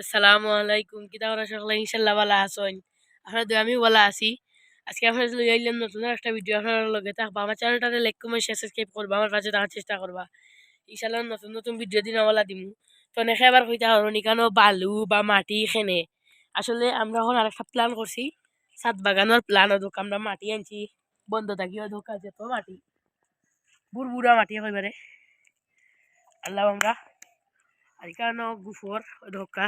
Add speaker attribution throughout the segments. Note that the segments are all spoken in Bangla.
Speaker 1: আসসালামু আলাইকুম। কিতা ওরা সকলে ইনশাল্লাহ ভালো আছেন। আপনার দু আমি ভালো আছি। আজকে আপনার লই আইলাম নতুন একটা ভিডিও আপনার লগে। থাকবা আমার চ্যানেলটাতে লাইক কমেন্ট সাবস্ক্রাইব করবা, আমার পাশে থাকার চেষ্টা করবা। ইনশাল্লাহ নতুন নতুন ভিডিও দিন আমলা দিমু। তো অনেকে আবার কইতা হরণ কেন বালু বা মাটি খেনে আসলে আমরা এখন আরেকটা প্ল্যান করছি। সাত বাগানোর প্ল্যান ওদক আমরা মাটি আনছি, বন্ধ থাকি ওদক যেত মাটি। বুড়বুড়া মাটি একেবারে। আল্লাহ আমরা আর এখানে গুফর ধোকা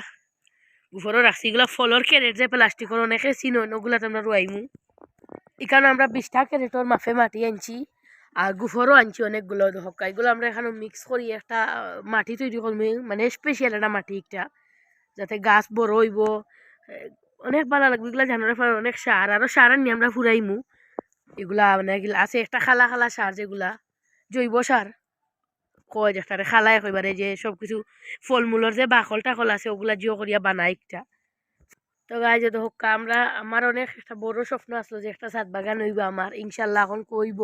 Speaker 1: গুফরও রাখছি এগুলো ফলর ক্যারেট যে প্লাস্টিকের অনেকে চিনো ওগুলো আমরা রুয়াইমু এখানে আমরা বিশটা ক্যারেটর মাফে মাটি আনছি আর গুফরও আনছি অনেকগুলো ধোকা এগুলো আমরা এখানে মিক্স করি একটা মাটি তৈরি করব মানে স্পেশাল একটা মাটি একটা, যাতে গাছ বড় হইব। অনেক ভালো লাগবে এগুলো জানার পর অনেক সার আরও সার আনি আমরা ফুরাইমু এগুলা মানে এগুলা আছে একটা খালা খালা সার যেগুলা, জৈব সার কয় যেটারে খালায় কইবারে যে সব কিছু ফলমূলর যে বাকল টাকল আছে, ওগুলা জিও করিয়া বানাই একটা। তো গাই যে হোক আমরা আমার অনেক একটা বড় স্বপ্ন আসলো যে একটা ছাদ বাগান হইব আমার ইনশাল্লাহ এখন কইব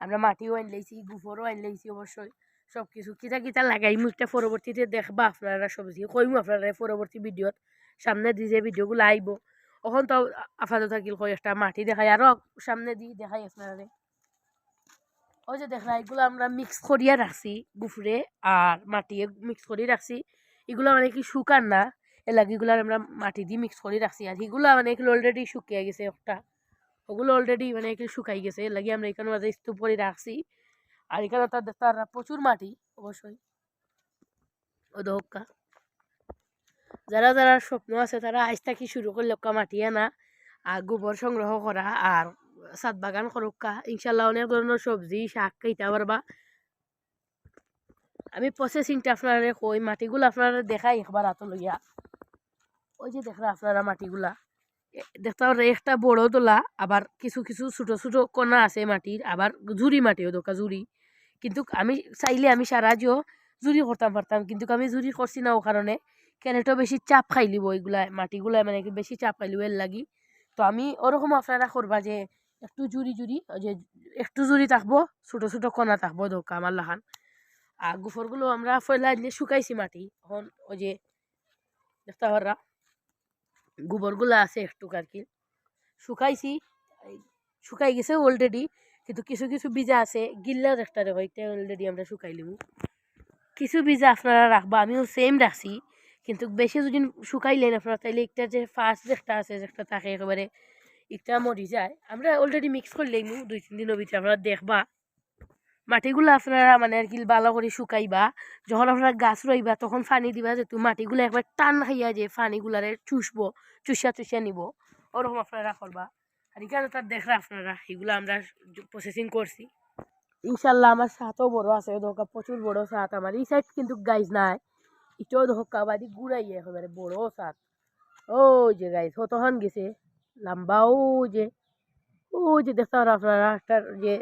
Speaker 1: আমরা মাটিও আইন লাইছি গুফরও আইন লাইছি অবশ্যই সব কিছু কিতা কিতা লাগাইমু, একটা পরবর্তীতে দেখবা আপনারা সবজি কইমু আপনারা পরবর্তী ভিডিওত সামনে দি যে ভিডিওগুলো আইব এখন তো আপাতত থাকিল কই একটা মাটি দেখাই আরও সামনে দি দেখাই আপনারা। ওই যে দেখলা, এগুলো আমরা মিক্স করিয়া রাখছি গুফরে আর মাটি মিক্স করে রাখছি। এগুলো মানে কি শুকান না এলাকি এগুলো আমরা মাটি দিয়ে মিক্স করে রাখছি। আর এগুলো মানে এগুলো অলরেডি শুকিয়ে গেছে একটা। ওগুলো অলরেডি মানে এগুলো শুকাই গেছে, এর লাগি আমরা এখানে মাঝে স্তূপ করে রাখছি। আর এখানে তার তার প্রচুর মাটি, অবশ্যই। ও দহকা যারা যারা স্বপ্ন আছে তারা আজ থাকি শুরু করলে মাটি আনা, আর গোবর সংগ্রহ করা, আর সাত বাগান করুকা ইনশাল্লাহ অনেক ধরনের সবজি শাক খাইতে পারবা আমি প্রসেসিংটা আপনারা কই মাটিগুলো আপনারা দেখাই একবার হাত লইয়া ওই যে দেখরা আপনারা মাটিগুলা। দেখতে একটা বড় তোলা আবার কিছু কিছু ছোট ছোট কণা আছে মাটির আবার ঝুরি মাটিও দোকা ঝুরি কিন্তু আমি চাইলে আমি সারা জিও জুরি করতাম পারতাম কিন্তু আমি জুরি করছি না ও কারণে কেন এটা বেশি চাপ খাইলিব ওইগুলা মাটিগুলা মানে বেশি চাপ খাইলিব এর লাগি তো আমি ওরকম আপনারা করবা যে একটু জুড়ি জুড়ি, ওই যে একটু জুড়ি থাকব, ছোট ছোট কণা থাকব দোকা আমার লাহান। আর গুফরগুলো আমরা ফয়লা দিলে শুকাইছি মাটি। এখন ওই যে দেখতে পাররা গোবরগুলো আছে একটু আর কি। শুকাইছি, শুকাই গেছে অলরেডি কিন্তু কিছু কিছু বীজা আছে গিল্লা একটা হইতে অলরেডি আমরা শুকাই লিমু কিছু বীজা আপনারা রাখবা, আমিও সেম রাখছি, কিন্তু বেশি যদি শুকাইলেন আপনারা, তাইলে একটা যে ফার্স্ট যেটা আছে যেটা থাকে একেবারে একটা মরি যায়। আমরা অলরেডি মিক্স করে লইমু দুই, তিন দিনের ভিতরে আপনারা দেখবা। মাটিগুলো আপনারা মানে আর কি ভালো করে শুকাইবা। যখন আপনারা গাছ রইবা তখন পানি দিবা যেহেতু মাটিগুলো একবার টান খাইয়া যে পানিগুলারে চুষবো চুষিয়া চুষিয়া নিব। ওরকম আপনারা করবা আর এখানে তার দেখরা আপনারা এগুলো আমরা প্রসেসিং করছি ইনশাল্লাহ আমার সাতও বড় আছে, ধোকা প্রচুর বড় সাত আমার এই সাইড কিন্তু গাইজ নাই। এটাও ধোকা বাদি গুড়াই একেবারে বড় সাত ও যে গাইজ কতক্ষণ গেছে? লম্বা ও যে ও যে দেখতে আপনারা একটা যে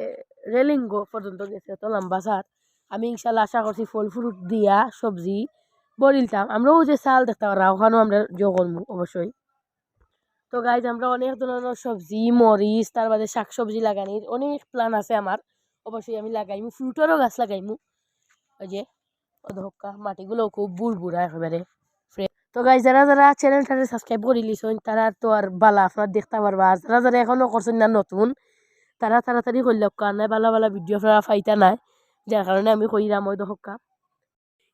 Speaker 1: রেলিং পর্যন্ত গেছে তো লম্বা সাত আমি ইনশাল্লাহ আশা করছি ফল ফ্রুট দিয়া সবজি বলিলতাম আমরাও যে চাল দেখতে পারা ওখানেও আমরা করব অবশ্যই তো গাইজ আমরা অনেক ধরনের সবজি মরিচ তার বাদে শাক সবজি লাগানির অনেক প্ল্যান আছে আমার অবশ্যই আমি লাগাইমু ফ্রুটেরও গাছ লাগাইমু ওই যে অধকা মাটিগুলো খুব বুড় বুড়া একেবারে তো গাই যারা যারা চ্যানেলটারে সাবস্ক্রাইব করে লিছেন তারা তো আর বালা আপনার দেখতে পারবা। আর যারা যারা এখনও করছেন না নতুন, তারা তাড়াতাড়ি করলে কারণ বালা বালা ভিডিও আপনারা ফাইতা নাই। যার কারণে আমি কইরাম ওই দহকা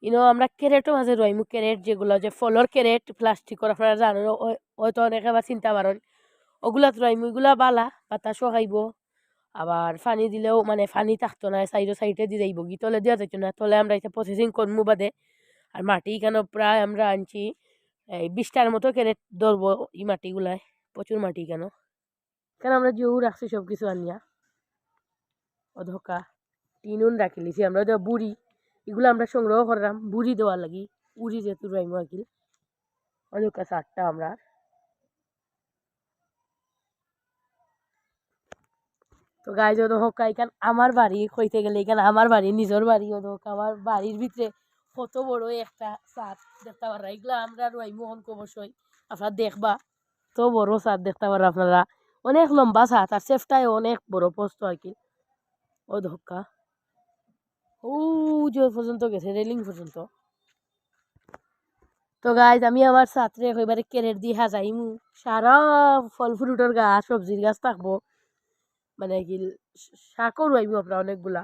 Speaker 1: ইনো আমরা ক্যারেটও মাঝে রইমু ক্যারেট যেগুলো যে ফলর ক্যারেট প্লাস্টিকর আপনারা জানেন হয়তো অনেকে আবার চিন্তা পারেন ওগুলাত রইমু এগুলা বালা বাতাসও খাইব। আবার পানি দিলেও মানে পানি থাকতো না সাইডে সাইডে দিয়ে যাইব গি তলে দেওয়া যাইতো না, তলে আমরা এটা প্রসেসিং করব বাদে। আর মাটি কেন প্রায় আমরা আনছি এই বিশটার মতো ক্যারেট ধরবো এই মাটিগুলায়, প্রচুর মাটি কেন? কেন আমরা জিও রাখছি সব কিছু আনিয়া? অধকা, টিনুন রাখি লিছি, আমরা যে বুড়ি, এগুলো আমরা সংগ্রহ করলাম, বুড়ি দেওয়ার লাগি, উড়ি যেহেতু রাইমু আকিল। অধকা সারটা আমরা। তো গাই যত হোক এখান আমার বাড়ি, কইতে গেলে এখানে আমার বাড়ি, নিজের বাড়ি হোক আমার বাড়ির ভিতরে কত বড় একটা সাদ দেখতে পারা এগুলো আমরা রইমু অঙ্ক অবশ্যই আপনারা দেখবা। তো বড় সাদ দেখতে পারা আপনারা। অনেক লম্বা সাদ আর সেফটাই অনেক বড় পোস্ত আর কি। ও ধক্কা। ও, জোর পর্যন্ত গেছে, রেলিং পর্যন্ত। তো গাইজ আমি আমার ছাত্রে এবারে কেরেট দিয়ে হাজাইমু সারা ফল ফ্রুটের গাছ সবজির গাছ থাকব। মানে কি, শাকও রইব আপনার অনেকগুলা।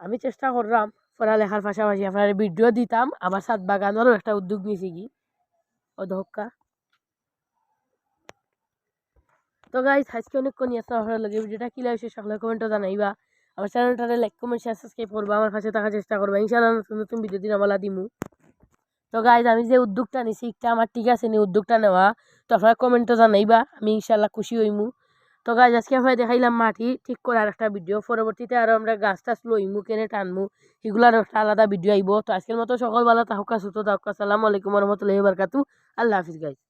Speaker 1: আমি চেষ্টা করলাম পড়ালেখার পাশাপাশি আপনার ভিডিও দিতাম। আবার সাত বাগানেরও একটা উদ্যোগ নিয়েছি কি? অধ্যক্ষা তো গাইজ আজকে অনেকক্ষণ আসলে আপনার লগে। ভিডিওটা কি লাগছে সকলে কমেন্টও জানাইবা। আমার চ্যানেলটারে লাইক কমেন্ট শেয়ার সাবস্ক্রাইব করবা। আমার কাছে থাকার চেষ্টা করবা। ইনশাআল্লাহ নতুন নতুন ভিডিও দিন আমলা দিমু। তো গাইজ আমি যে উদ্যোগটা নিছি একটা আমার ঠিক আছে নি উদ্যোগটা নেওয়া। তো আপনারা কমেন্টও জানাইবা। আমি ইনশাল্লাহ খুশি হইমু। তো গাছ আজকে আমরা দেখাইলাম মাটি ঠিক করার একটা ভিডিও পরবর্তীতে আরও আমরা গাছ টাছ লইমু, কেনে টানমু সেগুলোর একটা আলাদা ভিডিও আইব। তো আজকের মতো সকল ভালো থাকুক সুস্থ থাকুক। আসসালামু আলাইকুম রহমতুল্লাহি বারকাতু আল্লাহ হাফিজ গাইজ